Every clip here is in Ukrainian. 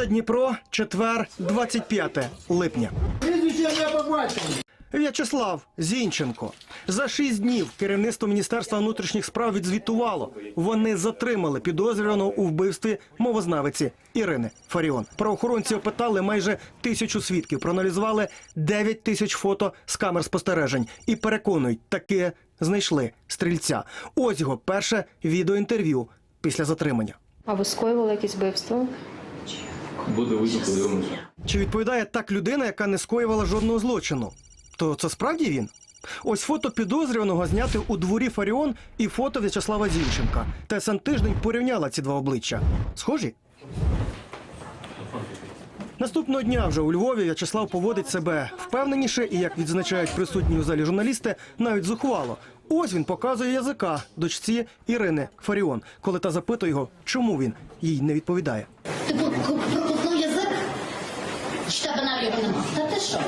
Це Дніпро, четвер, 25 липня. В'ячеслав Зінченко. За шість днів керівництво Міністерства внутрішніх справ відзвітувало. Вони затримали підозрюваного у вбивстві мовознавиці Ірини Фаріон. Правоохоронці опитали майже тисячу свідків, проаналізували 9 тисяч фото з камер спостережень і переконують, таки знайшли стрільця. Ось його перше відеоінтерв'ю після затримання. А ви скоювали якесь вбивство? Буде видно, подивимося. Чи відповідає так людина, яка не скоювала жодного злочину? То це справді він? Ось фото підозрюваного зняти у дворі Фаріон і фото В'ячеслава Зінченка. ТСН тиждень порівняла ці два обличчя. Схожі? Наступного дня вже у Львові В'ячеслав поводить себе впевненіше і, як відзначають присутні у залі журналісти, навіть зухвало. Ось він показує язика дочці Ірини Фаріон, коли та запитує його, чому він їй не відповідає. Ти про- проковтнув язик? Його нема? Та ти що?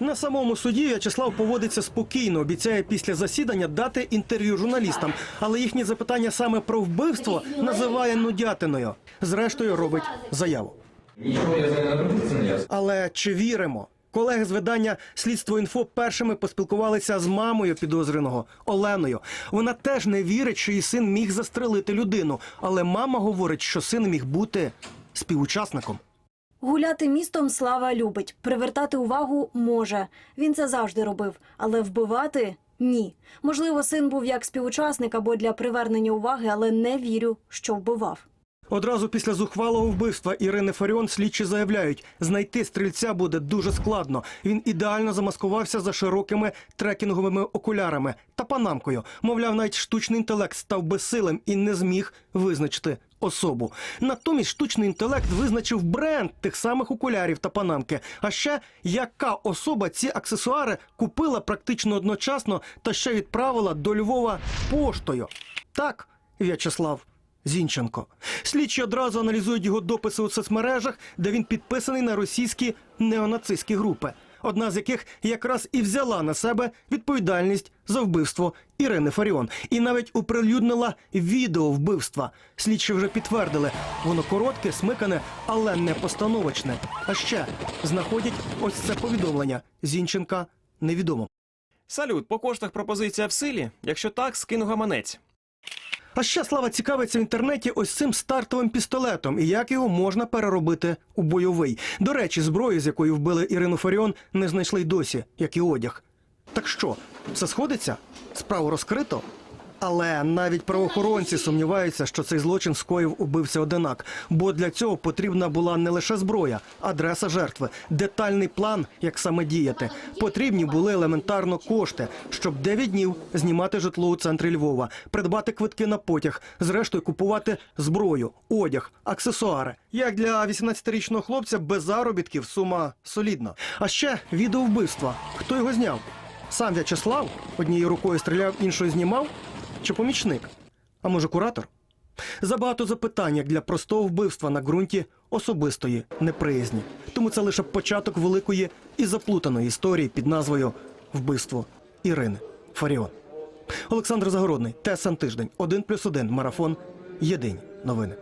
На самому суді В'ячеслав поводиться спокійно, обіцяє після засідання дати інтерв'ю журналістам, але їхні запитання саме про вбивство називає нудятиною. Зрештою, робить заяву. Нічого я не робив, це не ясно. Але чи віримо? Колеги з видання Слідство інфо першими поспілкувалися з мамою підозрюваного Оленою. Вона теж не вірить, що її син міг застрелити людину, але мама говорить, що син міг бути співучасником. Гуляти містом Слава любить, привертати увагу може. Він це завжди робив, але вбивати ні. Можливо, син був як співучасник або для привернення уваги, але не вірю, що вбивав. Одразу після зухвалого вбивства Ірини Фаріон слідчі заявляють, знайти стрільця буде дуже складно. Він ідеально замаскувався за широкими трекінговими окулярами та панамкою. Мовляв, навіть штучний інтелект став безсилим і не зміг визначити особу. Натомість штучний інтелект визначив бренд тих самих окулярів та панамки. А ще яка особа ці аксесуари купила практично одночасно та ще відправила до Львова поштою. Так, В'ячеслав Зінченко. Слідчі одразу аналізують його дописи у соцмережах, де він підписаний на російські неонацистські групи, одна з яких якраз і взяла на себе відповідальність за вбивство Ірини Фаріон. І навіть оприлюднила відео вбивства. Слідчі вже підтвердили, воно коротке, смикане, але не постановочне. А ще знаходять ось це повідомлення Зінченка невідомо. Салют, по коштах пропозиція в силі? Якщо так, скину гаманець. А ще слава цікавиться в інтернеті ось цим стартовим пістолетом і як його можна переробити у бойовий. До речі, зброї, з якої вбили Ірину Фаріон, не знайшли й досі, як і одяг. Так що, все сходиться? Справу розкрито? Але навіть правоохоронці сумніваються, що цей злочин скоїв убивця одинак, бо для цього потрібна була не лише зброя, адреса жертви, детальний план, як саме діяти. Потрібні були елементарно кошти, щоб 9 днів знімати житло у центрі Львова, придбати квитки на потяг, зрештою купувати зброю, одяг, аксесуари. Як для 18-річного хлопця без заробітків сума солідна. А ще відео вбивства. Хто його зняв? Сам В'ячеслав однією рукою стріляв, іншою знімав? Чи помічник? А може, куратор? Забагато запитань як для простого вбивства на ґрунті особистої неприязні. Тому це лише початок великої і заплутаної історії під назвою Вбивство Ірини Фаріон. Олександр Загородний, ТСН Тиждень, 1+,1, Марафон. Єдині новини.